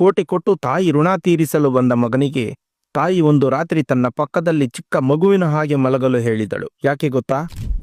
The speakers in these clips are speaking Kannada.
ಕೋಟಿ ಕೊಟ್ಟು ತಾಯಿ ಋಣ ತೀರಿಸಲು ಬಂದ ಮಗನಿಗೆ ತಾಯಿ ಒಂದು ರಾತ್ರಿ ತನ್ನ ಪಕ್ಕದಲ್ಲಿ ಚಿಕ್ಕ ಮಗುವಿನ ಹಾಗೆ ಮಲಗಲು ಹೇಳಿದಳು. ಯಾಕೆ ಗೊತ್ತಾ?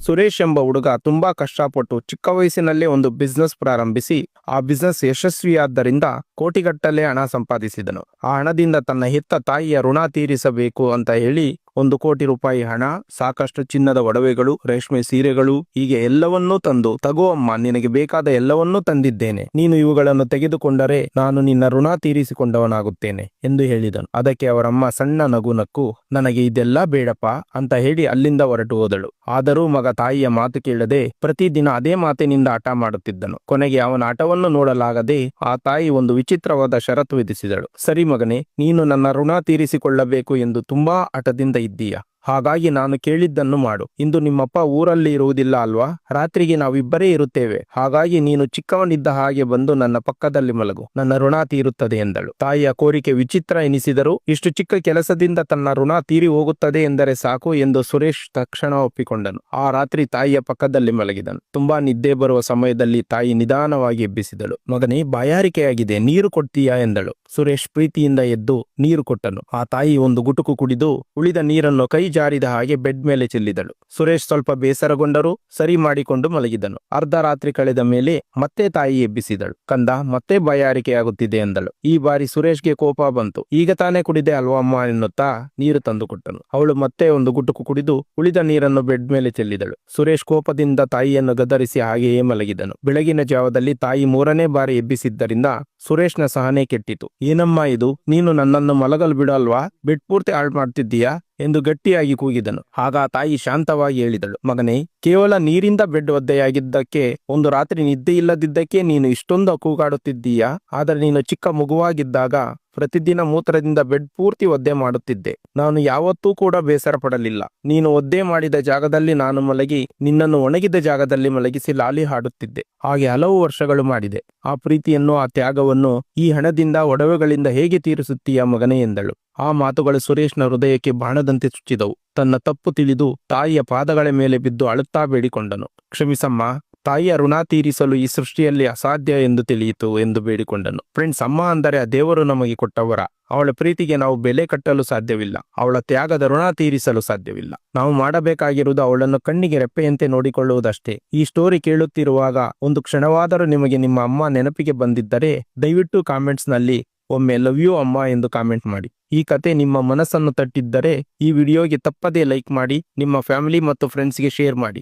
ಸುರೇಶ್ ಎಂಬ ಹುಡುಗ ತುಂಬಾ ಕಷ್ಟಪಟ್ಟು ಚಿಕ್ಕ ವಯಸ್ಸಿನಲ್ಲೇ ಒಂದು ಬಿಸ್ನೆಸ್ ಪ್ರಾರಂಭಿಸಿ ಆ ಬಿಸ್ನೆಸ್ ಯಶಸ್ವಿಯಾದ್ದರಿಂದ ಕೋಟಿಗಟ್ಟಲೆ ಹಣ ಸಂಪಾದಿಸಿದನು. ಆ ಹಣದಿಂದ ತನ್ನ ಹೆತ್ತ ತಾಯಿಯ ಋಣ ತೀರಿಸಬೇಕು ಅಂತ ಹೇಳಿ ಒಂದು ಕೋಟಿ ರೂಪಾಯಿ ಹಣ, ಸಾಕಷ್ಟು ಚಿನ್ನದ ಒಡವೆಗಳು, ರೇಷ್ಮೆ ಸೀರೆಗಳು, ಹೀಗೆ ಎಲ್ಲವನ್ನೂ ತಂದು, ತಗೋ ಅಮ್ಮ, ನಿನಗೆ ಬೇಕಾದ ಎಲ್ಲವನ್ನೂ ತಂದಿದ್ದೇನೆ. ನೀನು ಇವುಗಳನ್ನು ತೆಗೆದುಕೊಂಡರೆ ನಾನು ನಿನ್ನ ಋಣ ತೀರಿಸಿಕೊಂಡವನಾಗುತ್ತೇನೆ ಎಂದು ಹೇಳಿದನು. ಅದಕ್ಕೆ ಅವರಮ್ಮ ಸಣ್ಣ ನಗು ನಕ್ಕು, ನನಗೆ ಇದೆಲ್ಲ ಬೇಡಪ್ಪ ಅಂತ ಹೇಳಿ ಅಲ್ಲಿಂದ ಹೊರಟು ಹೋದಳು. ಆದರೂ ಮಗ ತಾಯಿಯ ಮಾತು ಕೇಳದೆ ಪ್ರತಿದಿನ ಅದೇ ಮಾತಿನಿಂದ ಆಟ ಮಾಡುತ್ತಿದ್ದನು. ಕೊನೆಗೆ ಅವನ ಆಟವನ್ನು ನೋಡಲಾಗದೆ ಆ ತಾಯಿ ಒಂದು ವಿಚಿತ್ರವಾದ ಷರತ್ತು ವಿಧಿಸಿದಳು. ಸರಿ ಮಗನೇ, ನೀನು ನನ್ನ ಋಣ ತೀರಿಸಿಕೊಳ್ಳಬೇಕು ಎಂದು ತುಂಬಾ ಹಠದಿಂದ seis. ಹಾಗಾಗಿ ನಾನು ಕೇಳಿದ್ದನ್ನು ಮಾಡು. ಇಂದು ನಿಮ್ಮಪ್ಪ ಊರಲ್ಲಿ ಇರುವುದಿಲ್ಲ ಅಲ್ವಾ? ರಾತ್ರಿಗೆ ನಾವಿಬ್ಬರೇ ಇರುತ್ತೇವೆ. ಹಾಗಾಗಿ ನೀನು ಚಿಕ್ಕವನಿದ್ದ ಹಾಗೆ ಬಂದು ನನ್ನ ಪಕ್ಕದಲ್ಲಿ ಮಲಗು. ನನ್ನ ಋಣ ತೀರುತ್ತದೆ ಎಂದಳು. ತಾಯಿಯ ಕೋರಿಕೆ ವಿಚಿತ್ರ ಎನಿಸಿದರು, ಇಷ್ಟು ಚಿಕ್ಕ ಕೆಲಸದಿಂದ ತನ್ನ ಋಣ ತೀರಿ ಹೋಗುತ್ತದೆ ಎಂದರೆ ಸಾಕು ಎಂದು ಸುರೇಶ್ ತಕ್ಷಣ ಒಪ್ಪಿಕೊಂಡನು. ಆ ರಾತ್ರಿ ತಾಯಿಯ ಪಕ್ಕದಲ್ಲಿ ಮಲಗಿದನು. ತುಂಬಾ ನಿದ್ದೆ ಬರುವ ಸಮಯದಲ್ಲಿ ತಾಯಿ ನಿಧಾನವಾಗಿ ಎಬ್ಬಿಸಿದಳು. ಮಗನೇ, ಬಾಯಾರಿಕೆಯಾಗಿದೆ. ನೀರು ಕೊಡ್ತೀಯಾ? ಎಂದಳು. ಸುರೇಶ್ ಪ್ರೀತಿಯಿಂದ ಎದ್ದು ನೀರು ಕೊಟ್ಟನು. ಆ ತಾಯಿ ಒಂದು ಗುಟುಕು ಕುಡಿದು, ಉಳಿದ ನೀರನ್ನು ಕೈ ಜಾರಿದ ಹಾಗೆ ಬೆಡ್ ಮೇಲೆ ಚೆಲ್ಲಿದಳು. ಸುರೇಶ್ ಸ್ವಲ್ಪ ಬೇಸರಗೊಂಡರೂ ಸರಿ ಮಾಡಿಕೊಂಡು ಮಲಗಿದನು. ಅರ್ಧ ರಾತ್ರಿ ಕಳೆದ ಮೇಲೆ ಮತ್ತೆ ತಾಯಿ ಎಬ್ಬಿಸಿದಳು. ಕಂದ, ಮತ್ತೆ ಬಯಾರಿಕೆಯಾಗುತ್ತಿದೆ ಎಂದಳು. ಈ ಬಾರಿ ಸುರೇಶ್ಗೆ ಕೋಪ ಬಂತು. ಈಗ ತಾನೇ ಕುಡಿದೆ ಅಲ್ವಾ ಅಮ್ಮ ಎನ್ನುತ್ತಾ ನೀರು ತಂದುಕೊಟ್ಟನು ಅವಳು ಮತ್ತೆ ಒಂದು ಗುಟುಕು ಕುಡಿದು ಉಳಿದ ನೀರನ್ನು ಬೆಡ್ ಮೇಲೆ ಚೆಲ್ಲಿದಳು. ಸುರೇಶ್ ಕೋಪದಿಂದ ತಾಯಿಯನ್ನು ಗದರಿಸಿ ಹಾಗೆಯೇ ಮಲಗಿದನು. ಬೆಳಗಿನ ಜಾವದಲ್ಲಿ ತಾಯಿ ಮೂರನೇ ಬಾರಿ ಎಬ್ಬಿಸಿದ್ದರಿಂದ ಸುರೇಶ್ನ ಸಹನೆ ಕೆಟ್ಟಿತು. ಏನಮ್ಮ ಇದು? ನೀನು ನನ್ನನ್ನು ಮಲಗಲು ಬಿಡಲ್ವಾ? ಬಿಟ್ಪೂರ್ತಿ ಹಾಳು ಮಾಡ್ತಿದ್ದೀಯಾ? ಎಂದು ಗಟ್ಟಿಯಾಗಿ ಕೂಗಿದನು. ಆಗ ತಾಯಿ ಶಾಂತವಾಗಿ ಹೇಳಿದಳು, ಮಗನೇ, ಕೇವಲ ನೀರಿಂದ ಬೆಡ್ ಒದ್ದೆಯಾಗಿದ್ದಕ್ಕೆ, ಒಂದು ರಾತ್ರಿ ನಿದ್ದೆ ಇಲ್ಲದಿದ್ದಕ್ಕೆ ನೀನು ಇಷ್ಟೊಂದು ಕೂಗಾಡುತ್ತಿದ್ದೀಯಾ? ಆದರೆ ನೀನು ಚಿಕ್ಕ ಮಗುವಾಗಿದ್ದಾಗ ಪ್ರತಿದಿನ ಮೂತ್ರದಿಂದ ಬೆಡ್ ಪೂರ್ತಿ ಒದ್ದೆ ಮಾಡುತ್ತಿದ್ದೆ. ನಾನು ಯಾವತ್ತೂ ಕೂಡ ಬೇಸರ ಪಡಲಿಲ್ಲ ನೀನು ಒದ್ದೆ ಮಾಡಿದ ಜಾಗದಲ್ಲಿ ನಾನು ಮಲಗಿ, ನಿನ್ನನ್ನು ಒಣಗಿದ ಜಾಗದಲ್ಲಿ ಮಲಗಿಸಿ ಲಾಲಿ ಹಾಡುತ್ತಿದ್ದೆ. ಹಾಗೆ ಹಲವು ವರ್ಷಗಳು ಮಾಡಿದೆ. ಆ ಪ್ರೀತಿಯನ್ನು, ಆ ತ್ಯಾಗವನ್ನು ಈ ಹಣದಿಂದ, ಒಡವೆಗಳಿಂದ ಹೇಗೆ ತೀರಿಸುತ್ತೀಯ ಮಗನೇ ಎಂದಳು. ಆ ಮಾತುಗಳು ಸುರೇಶ್ನ ಹೃದಯಕ್ಕೆ ಬಾಣದಂತೆ ಚುಚ್ಚಿದವು. ತನ್ನ ತಪ್ಪು ತಿಳಿದು ತಾಯಿಯ ಪಾದಗಳ ಮೇಲೆ ಬಿದ್ದು ಅಳುತ್ತಾ ಬೇಡಿಕೊಂಡನು. ಕ್ಷಮಿಸಮ್ಮ ತಾಯಿಯ ಋಣ ತೀರಿಸಲು ಈ ಸೃಷ್ಟಿಯಲ್ಲಿ ಅಸಾಧ್ಯ ಎಂದು ತಿಳಿಯಿತು ಎಂದು ಬೇಡಿಕೊಂಡನು. ಫ್ರೆಂಡ್ಸ್, ಅಮ್ಮ ಅಂದರೆ ಆ ದೇವರು ನಮಗೆ ಕೊಟ್ಟವರ. ಅವಳ ಪ್ರೀತಿಗೆ ನಾವು ಬೆಲೆ ಕಟ್ಟಲು ಸಾಧ್ಯವಿಲ್ಲ. ಅವಳ ತ್ಯಾಗದ ಋಣ ತೀರಿಸಲು ಸಾಧ್ಯವಿಲ್ಲ. ನಾವು ಮಾಡಬೇಕಾಗಿರುವುದು ಅವಳನ್ನು ಕಣ್ಣಿಗೆ ರೆಪ್ಪೆಯಂತೆ ನೋಡಿಕೊಳ್ಳುವುದಷ್ಟೇ. ಈ ಸ್ಟೋರಿ ಕೇಳುತ್ತಿರುವಾಗ ಒಂದು ಕ್ಷಣವಾದರೂ ನಿಮಗೆ ನಿಮ್ಮ ಅಮ್ಮ ನೆನಪಿಗೆ ಬಂದಿದ್ದರೆ ದಯವಿಟ್ಟು ಕಾಮೆಂಟ್ಸ್ನಲ್ಲಿ ಒಮ್ಮೆ ಲವ್ ಯು ಅಮ್ಮ ಎಂದು ಕಾಮೆಂಟ್ ಮಾಡಿ. ಈ ಕತೆ ನಿಮ್ಮ ಮನಸ್ಸನ್ನು ತಟ್ಟಿದ್ದರೆ ಈ ವಿಡಿಯೋಗೆ ತಪ್ಪದೇ ಲೈಕ್ ಮಾಡಿ, ನಿಮ್ಮ ಫ್ಯಾಮಿಲಿ ಮತ್ತು ಫ್ರೆಂಡ್ಸ್ಗೆ ಶೇರ್ ಮಾಡಿ.